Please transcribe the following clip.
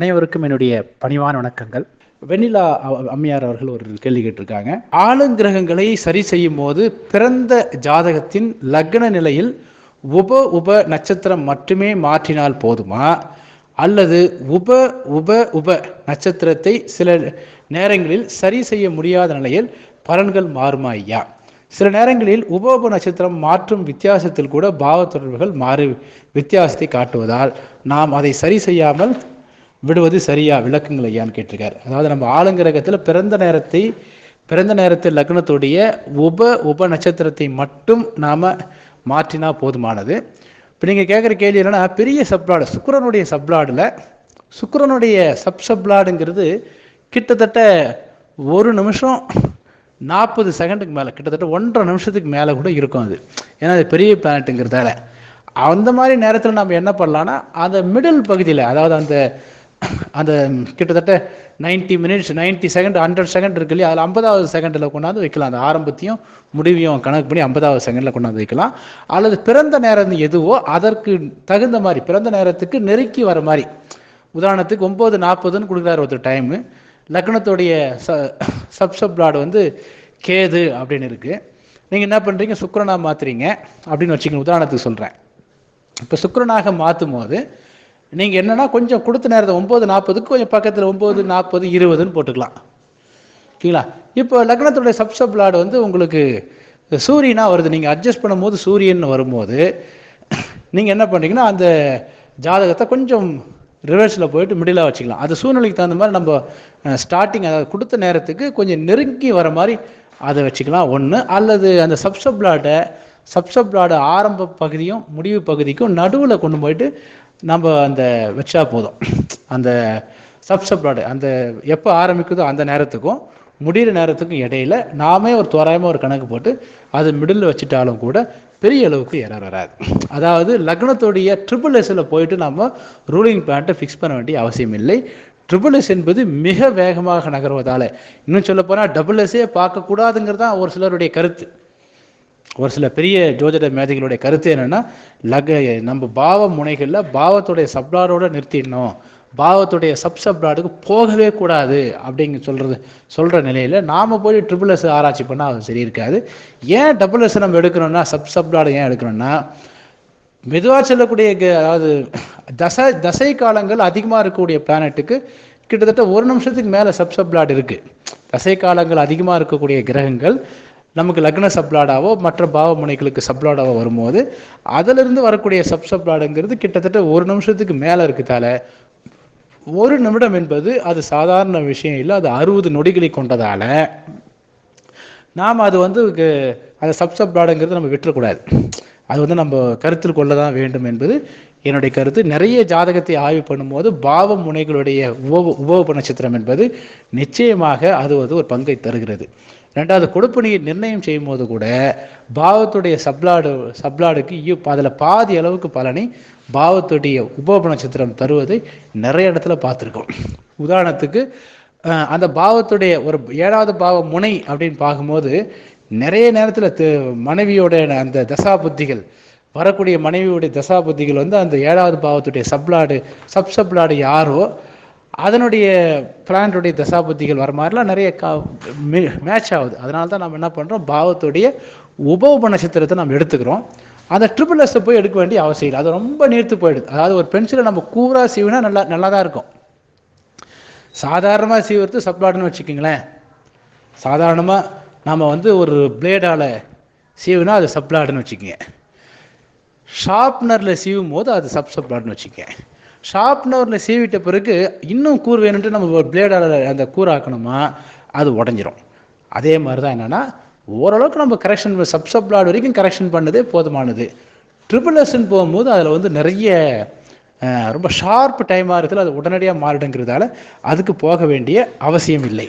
அனைவருக்கும் என்னுடைய பணிவான வணக்கங்கள். வெண்ணிலா அம்மையார் அவர்கள் ஒரு கேள்வி கேட்டிருக்காங்க. ஆளுங்கிரகங்களை சரி செய்யும் போது பிறந்த ஜாதகத்தின் லக்ன நிலையில் உப உப நட்சத்திரம் மட்டுமே மாற்றினால் போதுமா? அல்லது உப உப உப நட்சத்திரத்தை சில நேரங்களில் சரி செய்ய முடியாத நிலையில் பலன்கள் மாறுமா ஐயா? சில நேரங்களில் உப உப நட்சத்திரம் மாற்றும் வித்தியாசத்தில் கூட பாவ தொடர்புகள் மாறு வித்தியாசத்தை காட்டுவதால் நாம் அதை சரி செய்யாமல் விடுவது சரியா? விளக்குங்கள் ஐயான்னு கேட்டிருக்காரு. அதாவது நம்ம ஆளுங்கிரகத்தில் பிறந்த நேரத்தை பிறந்த நேரத்தில் லக்னத்துடைய உப உப நட்சத்திரத்தை மட்டும் நாம் மாற்றினா போதுமானது. இப்போ நீங்கள் கேட்குற கேள்வி என்னென்னா பெரிய சப்ளாடு சுக்கரனுடைய சப்ளாடில் சுக்கரனுடைய சப் சப்ளாடுங்கிறது கிட்டத்தட்ட ஒரு நிமிஷம் நாற்பது செகண்டுக்கு மேலே கிட்டத்தட்ட ஒன்றரை நிமிஷத்துக்கு மேலே கூட இருக்கும் அது. ஏன்னா அது பெரிய பிளானட்டுங்கிறதால அந்த மாதிரி நேரத்தில் நம்ம என்ன பண்ணலான்னா அந்த மிடில் பகுதியில் அதாவது அந்த அந்த கிட்டத்தட்ட 90 மினிட்ஸ் 90 செகண்ட் ஹண்ட்ரட் செகண்ட் இருக்கு இல்லையா? அதில் ஐம்பதாவது செகண்டில் கொண்டாந்து வைக்கலாம். அந்த ஆரம்பத்தையும் முடிவையும் கணக்கு பண்ணி ஐம்பதாவது செகண்டில் கொண்டாந்து வைக்கலாம். அல்லது பிறந்த நேரம் எதுவோ அதற்கு தகுந்த மாதிரி பிறந்த நேரத்துக்கு நெருக்கி வர மாதிரி. உதாரணத்துக்கு ஒம்பது நாற்பதுன்னு கொடுக்குறாரு ஒருத்தர் டைமு லக்னத்துடைய ச சப்சப் சப்ளாடு வந்து கேது அப்படின்னு இருக்குது நீங்கள் என்ன பண்ணுறீங்க சுக்கரனாக மாற்றுறீங்க அப்படின்னு வச்சுக்கோங்க. உதாரணத்துக்கு சொல்கிறேன் இப்போ சுக்கரனாக மாற்றும் போது நீங்கள் என்னென்னா கொஞ்சம் கொடுத்த நேரத்தை ஒம்பது நாற்பதுக்கு கொஞ்சம் பக்கத்தில் ஒம்பது நாற்பது இருபதுன்னு போட்டுக்கலாம். ஓகேங்களா இப்போ லக்னத்துடைய சப்சப்லாடு வந்து உங்களுக்கு சூரியனா வருது. நீங்கள் அட்ஜஸ்ட் பண்ணும்போது சூரியன் வரும்போது நீங்கள் என்ன பண்ணுறீங்கன்னா அந்த ஜாதகத்தை கொஞ்சம் ரிவர்ஸில் போயிட்டு மிடிலாக வச்சுக்கலாம். அது சூழ்நிலைக்கு தகுந்த மாதிரி நம்ம ஸ்டார்டிங் அதாவது கொடுத்த நேரத்துக்கு கொஞ்சம் நெருங்கி வர மாதிரி அதை வச்சுக்கலாம். ஒன்று அல்லது அந்த சப்சப்ளாடை சப்சப்ளாட ஆரம்ப பகுதியும் முடிவு பகுதிக்கும் நடுவில் கொண்டு போயிட்டு நம்ம அந்த வச்சா போதும். அந்த சப்சப்ளாடு அந்த எப்போ ஆரம்பிக்குதோ அந்த நேரத்துக்கும் முடிகிற நேரத்துக்கும் இடையில நாமே ஒரு தோராயமாக ஒரு கணக்கு போட்டு அது மிடில் வச்சுட்டாலும் கூட பெரிய அளவுக்கு எரர் வராது. அதாவது லக்னத்துடைய ட்ரிபிள் எஸ்ஸில் போயிட்டு நம்ம ரூலிங் பிளான்ட்டை ஃபிக்ஸ் பண்ண வேண்டிய அவசியம் இல்லை. ட்ரிபிள் எஸ் என்பது மிக வேகமாக நகர்வதால் இன்னும் சொல்ல போனால் டபுள் எஸ்ஸே பார்க்கக்கூடாதுங்கிறது தான் ஒரு சிலருடைய கருத்து. ஒரு சில பெரிய ஜோதிட மேதைகளுடைய கருத்து என்னென்னா லக நம்ம பாவ முனைகளில் பாவத்துடைய சப்ளாடோட நிறுத்திடணும். பாவத்துடைய சப் சப்ளாடுக்கு போகவே கூடாது அப்படிங்க சொல்கிறது சொல்கிற நிலையில் நாம் போய் ட்ரிபிள் எஸ் ஆராய்ச்சி பண்ணால் அது சரி இருக்காது. ஏன் டபுள் எஸ் நம்ம எடுக்கணும்னா சப் சப்ளாடு ஏன் எடுக்கணும்னா மெதுவாக செல்லக்கூடிய அதாவது தசை தசை காலங்கள் அதிகமாக இருக்கக்கூடிய பிளானட்டுக்கு கிட்டத்தட்ட ஒரு நிமிஷத்துக்கு மேலே சப் சப்ளாட் இருக்குது தசை காலங்கள் அதிகமாக இருக்கக்கூடிய கிரகங்கள் நமக்கு லக்ன சப்ளாடாவோ மற்ற பாவ முனைகளுக்கு சப்ளாடாவோ வரும்போது அதிலிருந்து வரக்கூடிய சப் சப்ளாடுங்கிறது கிட்டத்தட்ட ஒரு நிமிஷத்துக்கு மேலே இருக்குதால ஒரு நிமிடம் என்பது அது சாதாரண விஷயம் இல்லை அது அறுபது நொடிகளை கொண்டதால் நாம் அது வந்து க- அந்த சப் சப்ளாடுங்கிறது நம்ம விட்டுறக்கூடாது. அது வந்து நம்ம கருத்தில் கொள்ள தான் வேண்டும் என்பது என்னுடைய கருத்து. நிறைய ஜாதகத்தை ஆய்வு பண்ணும்போது பாவ முனைகளுடைய உப உபோப நட்சத்திரம் என்பது நிச்சயமாக அது வந்து ஒரு பங்கை தருகிறது. ரெண்டாவது கொடுப்பணியை நிர்ணயம் செய்யும் போது கூட பாவத்துடைய சப்ளாடு சப்ளாடுக்கு அதில் பாதி அளவுக்கு பலனை பாவத்துடைய உபோப நட்சத்திரம் தருவதை நிறைய இடத்துல பார்த்துருக்கோம். உதாரணத்துக்கு அந்த பாவத்துடைய ஒரு ஏழாவது பாவ முனை அப்படின்னு பார்க்கும்போது நிறைய நேரத்தில் மனைவியோட அந்த தசா புத்திகள் வரக்கூடிய மனைவியுடைய தசா புத்திகள் வந்து அந்த ஏழாவது பாவத்துடைய சப்ளாடு சப் சப்ளாடு யாரோ அதனுடைய பிளான்ட்டுடைய தசாபுத்திகள் வர மாதிரிலாம் நிறைய கா மேட்ச் ஆகுது. அதனால தான் நம்ம என்ன பண்ணுறோம் பாவத்துடைய உப உப நட்சத்திரத்தை நம்ம எடுத்துக்கிறோம். அந்த ட்ரிபிள் எஸ்ஸை போய் எடுக்க வேண்டிய அவசியம் இல்லை. அது ரொம்ப நீர்த்து போயிடுது. அதாவது ஒரு பென்சிலை நம்ம கூறாக சீவினா நல்லா நல்லா தான் இருக்கும். சாதாரணமாக சீவிறது சப்ளாடுன்னு வச்சுக்கிங்களேன். சாதாரணமாக நாம் வந்து ஒரு பிளேடால் சீவுனா அது சப்ளாடுன்னு வச்சுக்கோங்க. ஷார்ப்னரில் சீவும் போது அது சப் சப்ளாட்னு வச்சுக்கோங்க. ஷார்ப்னரில் சீவிட்ட பிறகு இன்னும் கூர் வேணும்ட்டு நம்ம பிளேடால் அந்த கூறாக்கணுமா அது உடஞ்சிரும். அதே மாதிரி தான் என்னென்னா ஓரளவுக்கு நம்ம கரெக்ஷன் சப் சப்ளாட் வரைக்கும் கரெக்ஷன் பண்ணதே போதுமானது. ட்ரிபிள் எஸ்ன்னு போகும்போது அதில் வந்து நிறைய ரொம்ப ஷார்ப் டைமாக இருக்குது அது உடனடியாக மாறிடுங்கிறதால அதுக்கு போக வேண்டிய அவசியம் இல்லை.